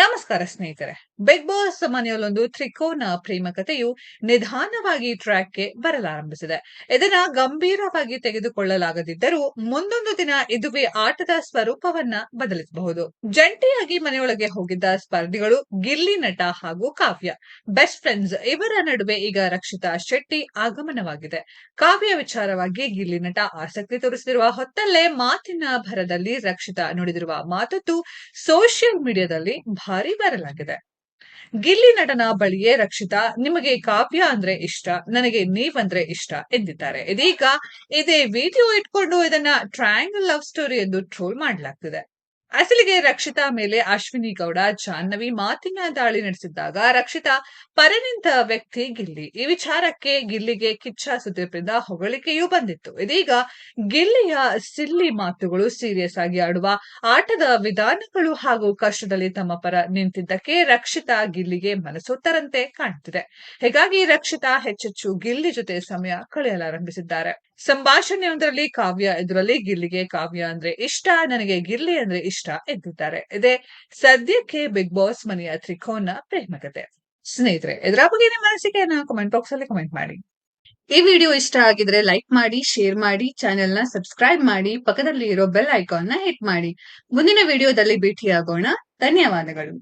ನಮಸ್ಕಾರ ಸ್ನೇಹಿತರೆ. Big boss ಮನೆಯಲ್ಲೊಂದು ತ್ರಿಕೋನ ಪ್ರೇಮ ಕಥೆಯು ನಿಧಾನವಾಗಿ ಟ್ರ್ಯಾಕ್ಗೆ ಬರಲಾರಂಭಿಸಿದೆ. ಇದನ್ನ ಗಂಭೀರವಾಗಿ ತೆಗೆದುಕೊಳ್ಳಲಾಗದಿದ್ದರೂ ಮುಂದೊಂದು ದಿನ ಇದುವೇ ಆಟದ ಸ್ವರೂಪವನ್ನ ಬದಲಿಸಬಹುದು. ಜಂಟಿಯಾಗಿ ಮನೆಯೊಳಗೆ ಹೋಗಿದ್ದ ಸ್ಪರ್ಧಿಗಳು ಗಿಲ್ಲಿ ನಟ ಹಾಗೂ ಕಾವ್ಯ. ಬೆಸ್ಟ್ ಫ್ರೆಂಡ್ಸ್ ಇವರ ನಡುವೆ ಈಗ ರಕ್ಷಿತಾ ಶೆಟ್ಟಿ ಆಗಮನವಾಗಿದೆ. ಕಾವ್ಯ ವಿಚಾರವಾಗಿ ಗಿಲ್ಲಿ ನಟ ಆಸಕ್ತಿ ತೋರಿಸಿರುವ ಹೊತ್ತಲ್ಲೇ ಮಾತಿನ ಭರದಲ್ಲಿ ರಕ್ಷಿತಾ ನುಡಿದಿರುವ ಮಾತದ್ದು ಸೋಷಿಯಲ್ ಮೀಡಿಯಾದಲ್ಲಿ ಭಾರಿ ಬರಲಾಗಿದೆ. ಗಿಲ್ಲಿ ನಟನ ಬಳಿಯೇ ರಕ್ಷಿತಾ, ನಿಮಗೆ ಕಾವ್ಯ ಅಂದ್ರೆ ಇಷ್ಟ, ನನಗೆ ನೀವಂದ್ರೆ ಇಷ್ಟ ಎಂದಿದ್ದಾರೆ. ಇದೀಗ ಇದೇ ವಿಡಿಯೋ ಇಟ್ಕೊಂಡು ಇದನ್ನ ಟ್ರಯಾಂಗಲ್ ಲವ್ ಸ್ಟೋರಿ ಎಂದು ಟ್ರೋಲ್ ಮಾಡಲಾಗ್ತಿದೆ. ಅಸಲಿಗೆ ರಕ್ಷಿತಾ ಮೇಲೆ ಅಶ್ವಿನಿ ಗೌಡ, ಜಾಹ್ನವಿ ಮಾತಿನ ದಾಳಿ ನಡೆಸಿದ್ದಾಗ ರಕ್ಷಿತಾ ಪರನಿಂತ ವ್ಯಕ್ತಿ ಗಿಲ್ಲಿ. ಈ ವಿಚಾರಕ್ಕೆ ಗಿಲ್ಲಿಗೆ ಕಿಚ್ಚ ಸುದೀಪ್ರಿಂದ ಹೊಗಳಿಕೆಯೂ ಬಂದಿತ್ತು. ಇದೀಗ ಗಿಲ್ಲಿಯ ಸಿಲ್ಲಿ ಮಾತುಗಳು ಸೀರಿಯಸ್ ಆಗಿ ಆಡುವ ಆಟದ ವಿಧಾನಗಳು ಹಾಗೂ ಕಷ್ಟದಲ್ಲಿ ತಮ್ಮ ಪರ ನಿಂತಿದ್ದಕ್ಕೆ ರಕ್ಷಿತಾ ಗಿಲ್ಲಿಗೆ ಮನಸೋತ್ತರಂತೆ ಕಾಣ್ತಿದೆ. ಹೀಗಾಗಿ ರಕ್ಷಿತಾ ಹೆಚ್ಚೆಚ್ಚು ಗಿಲ್ಲಿ ಜೊತೆ ಸಮಯ ಕಳೆಯಲಾರಂಭಿಸಿದ್ದಾರೆ. ಸಂಭಾಷಣೆಯೊಂದರಲ್ಲಿ ಕಾವ್ಯ ಇದರಲ್ಲಿ ಗಿಲ್ಲಿಗೆ ಕಾವ್ಯ ಅಂದ್ರೆ ಇಷ್ಟ, ನನಗೆ ಗಿಲ್ಲಿ ಅಂದ್ರೆ ಇಷ್ಟ ಎದ್ದಿದ್ದಾರೆ. ಇದೇ ಸದ್ಯಕ್ಕೆ ಬಿಗ್ ಬಾಸ್ ಮನೆಯ ತ್ರಿಕೋನ ಪ್ರೇಮಕತೆ ಸ್ನೇಹಿತರೆ ಇದರ ಬಗ್ಗೆ ನಿಮ್ಮ ಅನಿಸಿಕೆಯನ್ನ ಕಮೆಂಟ್ ಬಾಕ್ಸ್ ಅಲ್ಲಿ ಕಮೆಂಟ್ ಮಾಡಿ. ಈ ವಿಡಿಯೋ ಇಷ್ಟ ಆಗಿದ್ರೆ ಲೈಕ್ ಮಾಡಿ ಶೇರ್ ಮಾಡಿ ಚಾನೆಲ್ನ ಸಬ್ಸ್ಕ್ರೈಬ್ ಮಾಡಿ ಪಕ್ಕದಲ್ಲಿ ಇರೋ ಬೆಲ್ ಐಕಾನ್ನ ಹಿಟ್ ಮಾಡಿ. ಮುಂದಿನ ವಿಡಿಯೋದಲ್ಲಿ ಭೇಟಿಯಾಗೋಣ. ಧನ್ಯವಾದಗಳು.